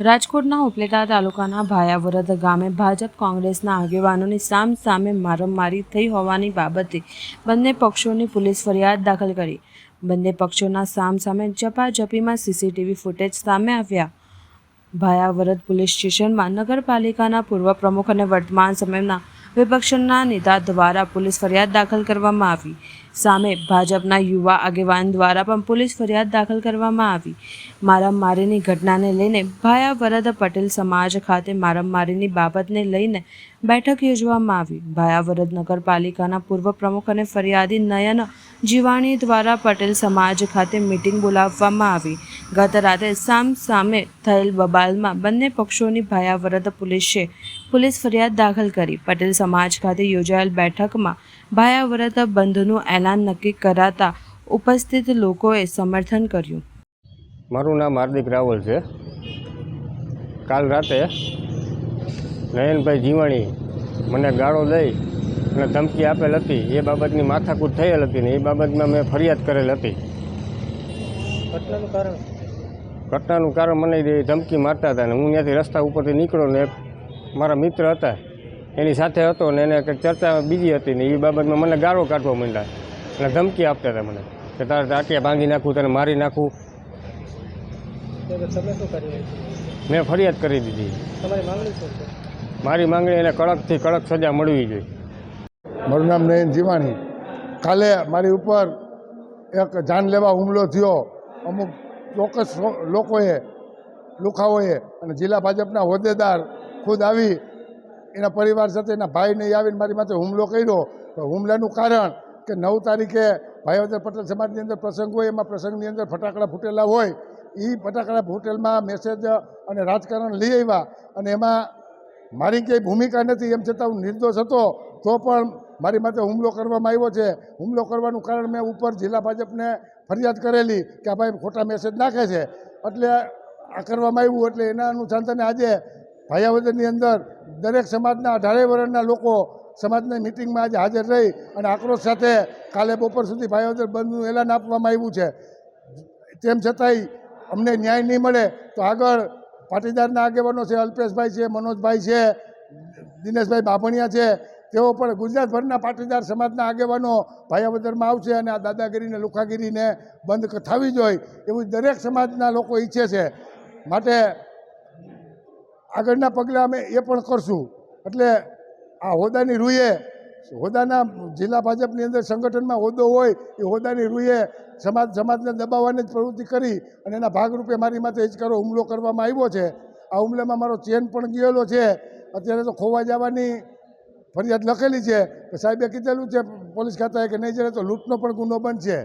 રાજકોટના ઉપલેટા તાલુકાના ભાયાવરદ ગામે ભાજપ કોંગ્રેસના આગેવાનોની સામ સામે મારમારી થઈ હોવાની બાબતે બંને પક્ષોની પોલીસ ફરિયાદ દાખલ કરી. બંને પક્ષોના સામ સામે ઝપાઝપીમાં સીસીટીવી ફૂટેજ સામે આવ્યા. ભાયાવરદ પોલીસ સ્ટેશનમાં નગરપાલિકાના પૂર્વ પ્રમુખ અને વર્તમાન સમયના વિપક્ષના નેતા દ્વારા પોલીસ ફરિયાદ દાખલ કરવામાં આવી. સામે ભાજપના યુવા આગેવાન દ્વારા પણ પોલીસ ફરિયાદ દાખલ કરવામાં આવી. મારામારીની ઘટનાને લઈને ભાયાવરદ પટેલ સમાજ ખાતે મારામારીની બાબતને લઈને બેઠક યોજવામાં આવી. ભાયાવરદ નગરપાલિકાના પૂર્વ પ્રમુખ અને ફરિયાદી નયન જીવાણી દ્વારા પટેલ સમાજ ખાતે મિટિંગ બોલાવવામાં આવી. ગત રાતે સામ સામે થયેલ બબાલમાં બંને પક્ષોની ભાયાવરદ પોલીસે પોલીસ ફરિયાદ દાખલ કરી. પટેલ સમાજ ખાતે યોજાયેલ બેઠકમાં ભાયાવરદ બંધનું એલાન નક્કી કરાતા ઉપસ્થિત લોકોએ સમર્થન કર્યું. મારું નામ હાર્દિક રાવલ છે. કાલ રાતે નયનભાઈ જીવાણી મને ગાળો દઈ અને ધમકી આપેલ હતી. એ બાબતની માથાકૂટ થયેલ હતી ને એ બાબતમાં મેં ફરિયાદ કરેલ હતી. ઘટનાનું કારણ? ઘટનાનું કારણ મને એ ધમકી મારતા હતા ને હું ત્યાંથી રસ્તા ઉપરથી નીકળ્યો ને મારા મિત્ર હતા. એની સાથે હતો ને એને કંઈક ચર્ચા બીજી હતી ને એ બાબતમાં મને ગાળો કાઢવા માંડ્યા. અને ધમકી આપતા હતા મને. કે તારે તાટિયા ભાંગી નાખું તને મારી નાખું. શું કરી મેં ફરિયાદ કરી દીધી. મારી માંગણી એને કડકથી કડક સજા મળવી જોઈએ. મારું નામ નયન જીવાણી. કાલે મારી ઉપર એક જાનલેવા હુમલો થયો. અમુક ચોક્કસ લોકોએ લુખાઓએ અને જિલ્લા ભાજપના હોદ્દેદાર ખુદ આવી એના પરિવાર સાથે એના ભાઈને આવીને મારી માથે હુમલો કર્યો. તો હુમલાનું કારણ કે નવ તારીખે ભાઈવદર પટેલ સમાજની અંદર પ્રસંગ હોય, એમાં પ્રસંગની અંદર ફટાકડા ફૂટેલા હોય એ ફટાકડા ફૂટેલમાં મેસેજ અને રાજકારણ લઈ આવ્યા અને એમાં મારી ક્યાંય ભૂમિકા નથી, એમ છતાં હું નિર્દોષ હતો, તો પણ મારી માથે હુમલો કરવામાં આવ્યો છે. હુમલો કરવાનું કારણ મેં ઉપર જિલ્લા ભાજપને ફરિયાદ કરેલી કે આ ભાઈ ખોટા મેસેજ નાખે છે. એટલે આ કરવામાં આવ્યું, એટલે એના અનુસંધાને આજે ભાયાવદરની અંદર દરેક સમાજના અઢારે વર્ણના લોકો સમાજની મિટિંગમાં આજે હાજર રહી અને આક્રોશ સાથે કાલે બપોર સુધી ભાયાવદર બંધનું એલાન આપવામાં આવ્યું છે. તેમ છતાંય અમને ન્યાય નહીં મળે તો આગળ પાટીદારના આગેવાનો છે, અલ્પેશભાઈ છે, મનોજભાઈ છે, દિનેશભાઈ બાભણિયા છે, તેઓ પણ ગુજરાતભરના પાટીદાર સમાજના આગેવાનો ભાયાવદરમાં આવશે અને આ દાદાગીરીને, લુખાગીરીને બંધ થવી જોઈએ એવું દરેક સમાજના લોકો ઈચ્છે છે. માટે આગળના પગલાં અમે એ પણ કરશું. એટલે આ હોદ્દાની રૂએ હોદ્દાના જિલ્લા ભાજપની અંદર સંગઠનમાં હોદ્દો હોય, એ હોદ્દાની રૂએ સમાજ, સમાજને દબાવવાની જ પ્રવૃત્તિ કરી અને એના ભાગરૂપે મારી માથે હિચકારો હુમલો કરવામાં આવ્યો છે. આ હુમલામાં મારો ચેન પણ ગયેલો છે. અત્યારે તો ખોવા જવાની ફરિયાદ લખેલી છે. સાહેબે કીધેલું છે, પોલીસ ખાતાએ કે નહીં જાય તો લૂંટનો પણ ગુનો બનશે.